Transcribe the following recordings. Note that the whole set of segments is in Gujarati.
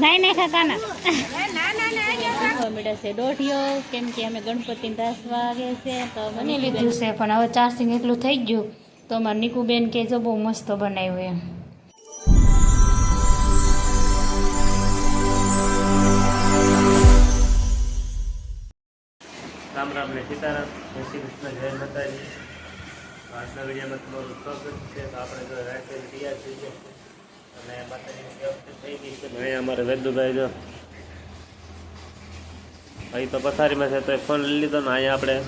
નહીં નહીં કાકાના મળે છે દોઢિયો કેમ કે અમે ગણપતિને દસ વાગે છે તો બની લીધું છે પણ હવે ચાર્જિંગ એટલું થઈ ગયું તો અમારે નીકુબેન કે જો બહુ મસ્ત બનાવ્યું એમ. રામ રામ ને સીતારામ જય શ્રી કૃષ્ણ જય માતાજી. આજના વિડીયોમાં તમારું સ્વાગત છે તો આપણે જો રાઈફલ તૈયાર થઈ ગયા છે અને અમારે વેદુભાઈ જો. અહીં તો પથારીમાં છે તો ફોન લઈ લીધો ને અહીંયા આપણે.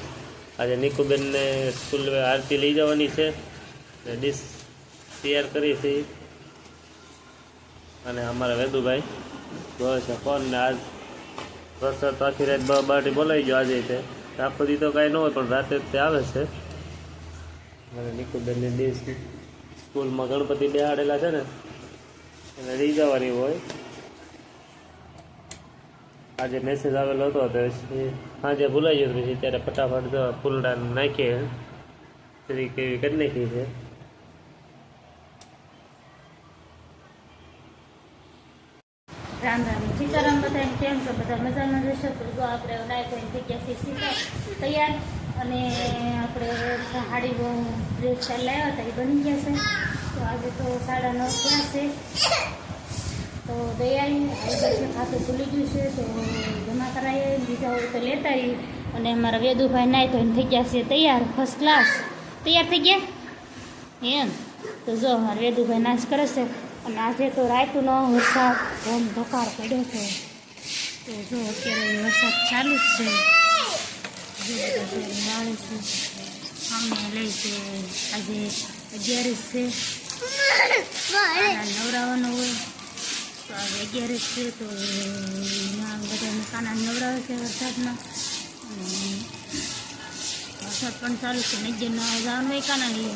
આજે નિકુબેનને સ્કૂલ આરતી લઈ જવાની છે. ને ડીશ તૈયાર કરી છે. અને અમારા વેદુભાઈ જોવે છે ફોન ને આજ વરસાદ તો આખી રાત બાટી બોલાવી ગયો આજે તે. આખો દી તો કાંઈ ન હોય, પણ રાતે તે આવે છે. અને નિકુબેનની ડીશ સ્કૂલમાં ગણપતિ બેહાડેલા છે ને. લઈ જવાની હોય. આજે મેસેજ આવેલો હતો તો સાંજે ભૂલાઈ ગયો પછી ત્યારે ફટાફટ ફૂલડા નાખીએ. શ્રી કેવી કરી નાખી છે. રામ રામ. સીતારામ બધાને કેમ છો? બધા મજામાં તો આપણે સીતા તૈયાર. અને આપણે સાડી ડ્રેસ લાવ્યા હતા, એ બની ગયા છે. તો આજે તો સાડા નવ થયા છે. તો દયાઈ આજે ખાતું ભૂલી ગયું છે, તો જમા કરાવીએ બીજા હોય તો લેતા આવી અને અમારા વેદુભાઈ નાઈ ધોઈને થઈ ગયા છે તૈયાર ફર્સ્ટ ક્લાસ તૈયાર થઈ ગયા? એમ. તો જો અમારા વેદુભાઈ નાશ કરે છે. અને આજે તો રાતનો વરસાદ, ધોમ ધોકાર પડ્યો છે. તો જો અત્યારે વરસાદ ચાલુ જ છે. ઘરે સામે લઈ છે. આજે અગિયારસ છે. નવરાવાનો હોય. તો આજે અગિયારસ છે, તો એમાં બધાને કાના નવરાવે છે વરસાદમાં. વરસાદ પણ ચાલુ છે નજર જવાનું હોય કાના લઈએ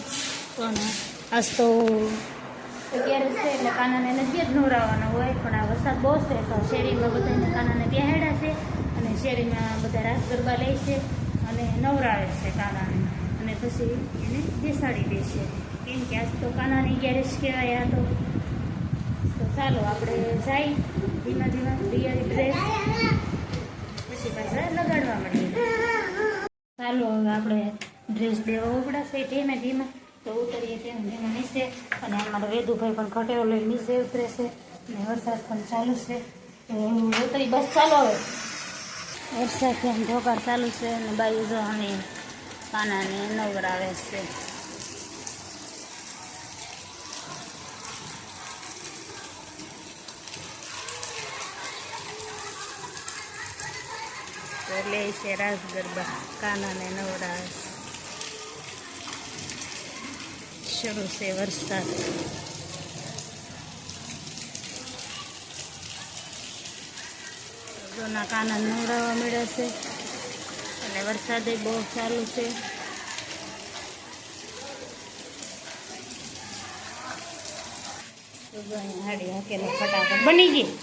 આજ તો અગિયારસ છે, એટલે કાનાને નથી જ નવરાવવાનો હોય. પણ આ વરસાદ બહુ છે, તો શેરીમાં બધાને કાનાને બેહાડ્યા છે અને શેરીમાં બધા રાસ ગરબા લે છે અને નવરાવે છે કાનાને. અને પછી એને બેસાડી દે છે. કેમ કે આજ તો કાનાની ગેરેજ કહેવાય આ તો. ચાલો આપણે જાય. ધીમા ધીમા તૈયારી ડ્રેસ પછી પાછા લગાડવા મળીએ ચાલો હવે આપણે ડ્રેસ દેવા ઉપડાશે ધીમે ધીમે. તો ઉતરીએ તેમ ધીમે નીચે. અને અમારા વેદુભાઈ પણ ખટેલો લઈ નીચે ઉતરે છે અને વરસાદ પણ ચાલુ છે. તો ઉતરી બસ ચાલો હવે. વરસાદ ઢોકાર ચાલુ છે. અને બાજુ જો અને કાનાને નવરાવે છે. લે છે રાસ ગરબા કાનાને નવરા શરૂ છે વરસાદ. જોના કાના નવડાવવા મળ્યા છે. અને વરસાદે બહુ ચાલુ છે. હાડી હાકેલો ફટાફટ. બની ગઈ?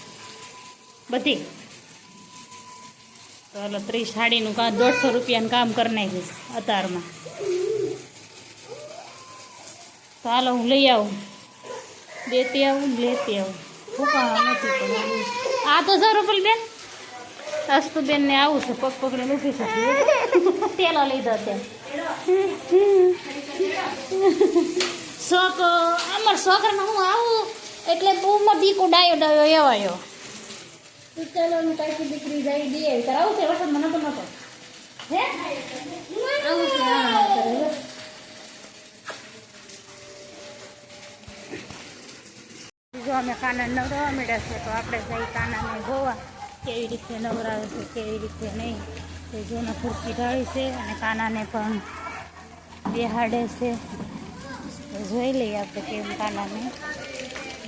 બધી? તો એટલે ત્રીસ સાડીનું કામ દોઢસો રૂપિયાનું કામ કરી નાખીશ અતારમાં તો હાલો હું લઈ આવું. દેતી આવું લેતી આવું. નથી પણ આ તો જરૂર પેલી બેન. અસ્તુ બેન ને આવું છે, પગ પકડીને ઊભી શકીએ તેલો લીધો તે શોખ, અમારા છોકરાને હું આવું એટલે બહુમાં બીકો ડાયો ડાયો એવાયો. તેલોનું કાંઈક દીકરી જાય દે. કરાવું છે? વખત મને તો નતો. હે? જો અમે કાના નવરાવા મળ્યા છે, તો આપણે જઈ કાનાને જોવા. કેવી રીતે નવરાવે છે, કેવી રીતે નહીં. તે જોને ખુરશી ઢાળી છે અને કાનાને પણ બેહાડે છે. જોઈ લઈએ આપણે કેમ કાનાને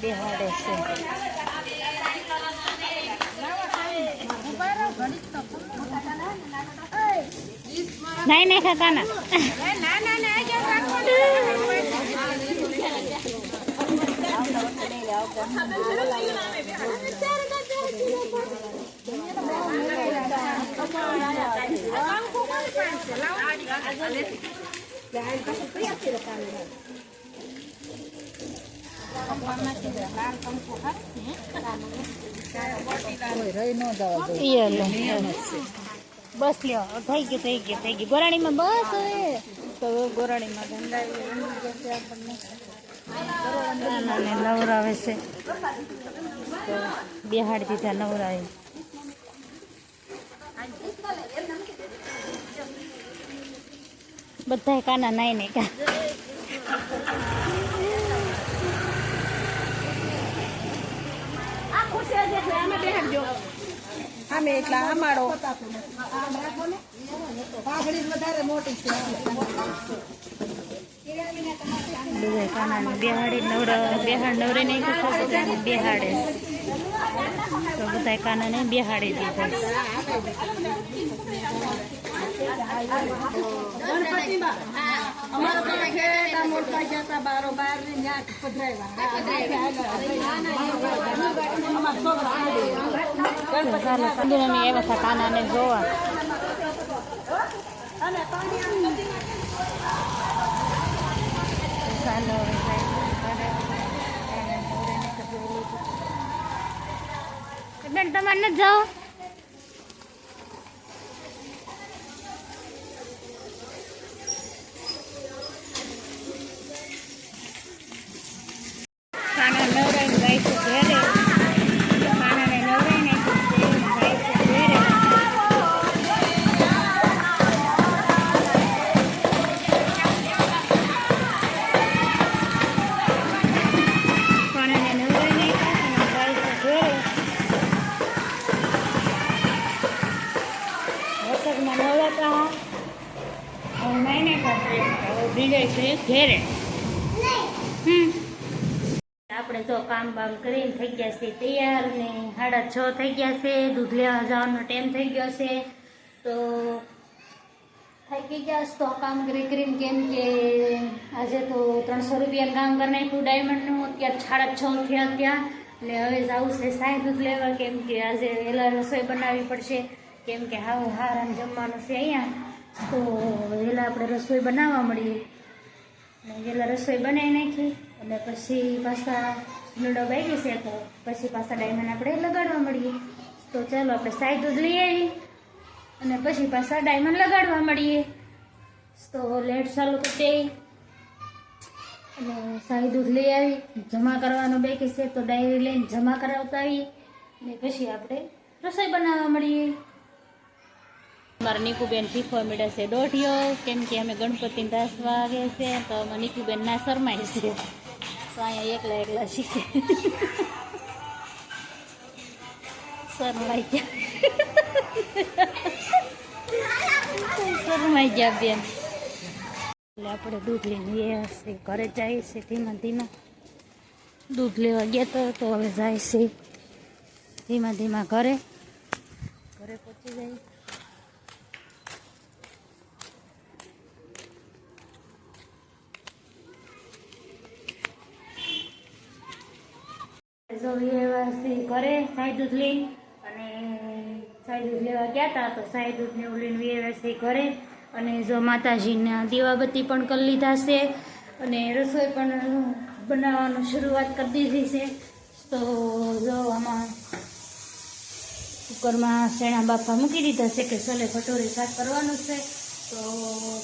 બેહાડે છે. નહીં નહીં ખા કાના ઈ લે બસ લ્યો થઈ ગયું થઈ ગયું થઈ ગયું. ગોરાણીમાં બસ હવે. તો ગોરાણીમાં જશે નવરાવે છે. તો બિહાડી દીધા નવરાવે બધા કાના નાઈ ને કા આમે એટલા અમારો પાઘડી વધારે એટલા કાનાને બિહાડી નવરા બિહાડ નવરે નહીં બધાને બિહાડે. તો બધા કાનાને બિહાડી દીધા. બારો બાર ને પધરાવ્યા અમારા છોકરા ચાલો સંદુરાની આવ્યા હતા કાનાને જોવા તમારે નથી જાઓ. હવે બીજે છે ઘેરે. હમ. આપણે તો કામ બામ કરીને થઈ ગયા છે તૈયાર ને સાડા છ થઈ ગયા છે, દૂધ લેવા જવાનો ટાઈમ થઈ ગયો છે. તો થાકી ગયા છે તો કામ કરી કરીને કેમ કે આજે તો ત્રણસો રૂપિયાનું કામ કરી નાખ્યું ડાયમંડનું અત્યારે સાડા છ થયા ત્યાં. ને હવે જવું છે સાંઈ દૂધ લેવા, કેમ કે આજે વહેલા રસોઈ બનાવવી પડશે. કેમ કે હાવ હારાને જમવાનું છે અહીંયા. તો વહેલા આપણે રસોઈ બનાવવા મળીએ. પેલા રસોઈ બનાવી નાખી અને પછી પાછા નૂડો બાકી છે તો પછી પાછા ડાયમંડ આપણે લગાડવા મળીએ. તો ચાલો આપણે સાઈ દૂધ લઈ આવી અને પછી પાછા ડાયમંડ લગાડવા મળીએ. તો લેટ ચાલુ કરી અને સાઈ દૂધ લઈ આવી જમા કરવાનું બેકી છે તો ડાયરી લઈને જમા કરાવતા આવી અને પછી આપણે રસોઈ બનાવવા મળીએ. મારા નીકુબેન શીખવા મળ્યા છે દોઢિયો, કેમ કે અમે ગણપતિને દાસ વાગે છે, તો અમે નીકુબેન ના શરમાય છે. તો અહીંયા એકલા એકલા શીખે. શરમાઈ ગયા. શરમાઈ ગયા બેન. એટલે આપણે દૂધ લઈને ગયા ઘરે જાય છે ધીમા ધીમા. દૂધ લેવા ગયા તો તો હવે જાય છે ધીમા ધીમા ઘરે. ઘરે પહોંચી જાય. જો છે ઘરે સાઈ દૂધ લઈ અને સાઈ દૂધ લેવા ગયા હતા તો સાઈ દૂધ ને એવું લઈને વ્યવહાર છે ઘરે અને જો માતાજીના દીવાબત્તી પણ કરી લીધા છે. અને રસોઈ પણ બનાવવાનું શરૂઆત કરી દીધી છે. તો જો આમાં કુકરમાં શેણા બાફા મૂકી દીધા છે કે છોલે ભટોરે શાક કરવાનું છે. તો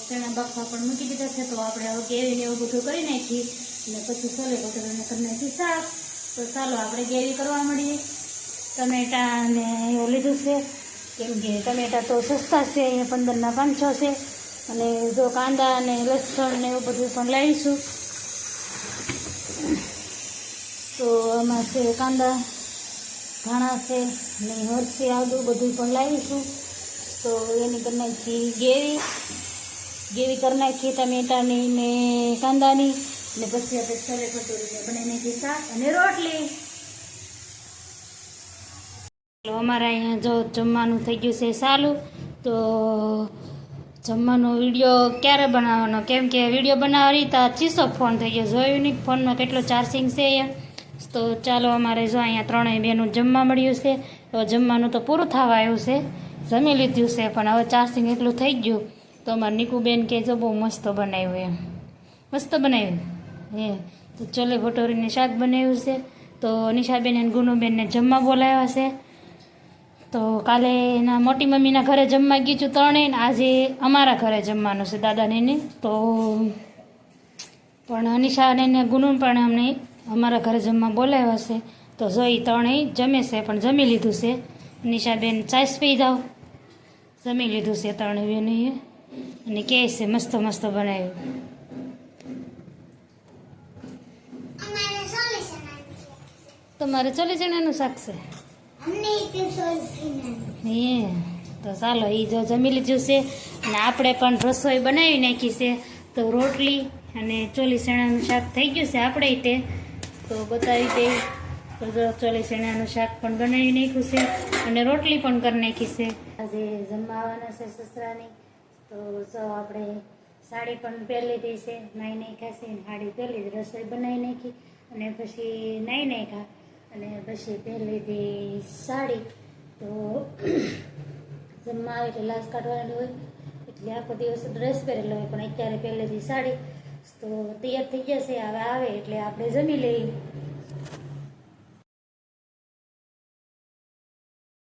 શેણા બાફા પણ મૂકી દીધા છે. તો આપણે હવે કેવીને એવું બધું કરી નાખી. અને પછી છોલે ભટોરેને કરી નાખીએ શાક. તો ચાલો આપણે ગેવી કરવા મળીએ. ટમેટા ને એવું લીધું છે. કેમ કે ટમેટા તો સસ્તા છે, અહીંયા પંદરના પાંચસો છે. અને જો કાંદા અને લસણ ને એવું બધું પણ લાવીશું. તો આમાં છે કાંદા, ધાણા છે ને હરસી, આદુ બધું પણ લાવીશું. તો એની કરી નાખી ગેવી ગેવી કરી નાખીએ ટમેટાની ને કાંદાની. ને પછી આપણે સરે કટોરીને બનાવી નાખી શાક અને રોટલી. અમારા અહીંયા જો જમવાનું થઈ ગયું છે સારું તો જમવાનો વીડિયો ક્યારે બનાવવાનો? કેમ કે વીડિયો બનાવવાની તો ચીસો ફોન થઈ ગયો. જોયું નહીં ફોનમાં કેટલો ચાર્જિંગ છે એમ. તો ચાલો અમારે જો અહીંયા ત્રણેય બેનું જમવા મળ્યું છે. તો જમવાનું તો પૂરું થવા આવ્યું છે. જમી લીધું છે, પણ હવે ચાર્જિંગ એટલું થઈ ગયું. તો અમારે નીકુબેન કે જો બહુ મસ્ત બનાવ્યું એમ. મસ્ત બનાવ્યું. હે, તો ચોલે ભટોરીને શાક બનાવ્યું છે. તો નિશાબેન અને ગુનુબેનને જમવા બોલાવ્યા છે. તો કાલે એના મોટી મમ્મીના ઘરે જમવા ગયું છું ત્રણેય ને આજે અમારા ઘરે જમવાનું છે દાદાને ને. તો પણ અનિશા અને ગુનુ પણ અમને અમારા ઘરે જમવા બોલાવ્યા છે. તો જોઈ ત્રણેય જમે છે, પણ જમી લીધું છે. નિશાબેન ચાઈસ પી જાઓ. જમી લીધું છે ત્રણેય બેનોએ અને કહે છે, મસ્ત મસ્ત બનાવ્યું અમારે સોલ્યુશન તમારે ચોલી ચણાનું શાક છે. એ તો ચાલો એ જો જમી લીધું છે અને આપણે પણ રસોઈ બનાવી નાખી છે તો રોટલી અને ચોલી ચણાનું શાક થઈ ગયું છે આપણે તે તો બતાવી દઈ તો જો ચોલી ચણાનું શાક પણ બનાવી નાખ્યું છે અને રોટલી પણ કરી નાખી છે. આજે જમવાના છે સસરાની તો જો આપણે સાડી પણ પહેરી લીધી છે નાઈ નાખ્યા છે સાડી પહેરી રસોઈ બનાવી નાખી અને પછી નાઈ નાખ્યા. અને પછી પહેરી લીધી સાડી. તો જમવા આવે એટલે લાશ કાઢવાની હોય. એટલે આખો દિવસ ડ્રેસ પહેરેલો હોય, પણ અત્યારે પહેલેથી સાડી. તો તૈયાર થઈ જશે, હવે આવે એટલે આપણે જમી લઈએ.